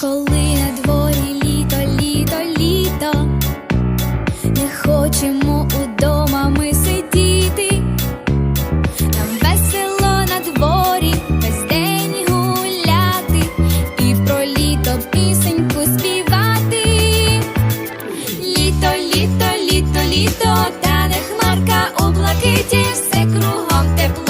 коли на дворі літо, літо, літо, не хочемо удома ми сидіти, нам весело на дворі, весь день гуляти, і про літо пісеньку співати, літо, літо, літо, літо, та не хмарка у блакиті, все кругом тепло.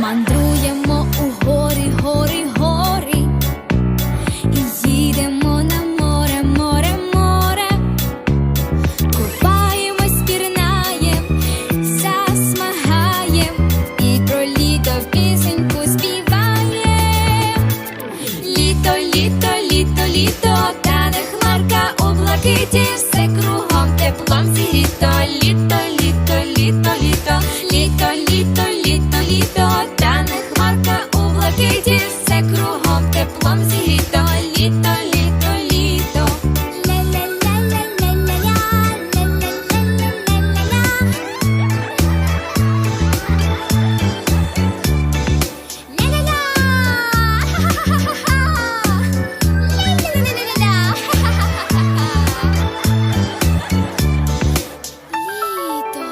мандруємо у гори, гори, гори, їдемо на море, море, море, купаємось, пірнаєм, засмагаєм, і про літо в пісеньку співаєм. Літо, літо, літо, літо, та не хмарка у все кругом, теплом, літо, літо, літо, літо, літо, літо. Солодкий дід, все кругом теплом зігріто літо, літо, літо. Ля-ля-ля-ля-ля-ля-ля, ля-ля-ля-ля-ля-ля. Ля-ля-ля, ха-ха-ха-ха-ха. Ля-ля-ля-ля-ля-ля, ха-ха-ха-ха-ха. Літо.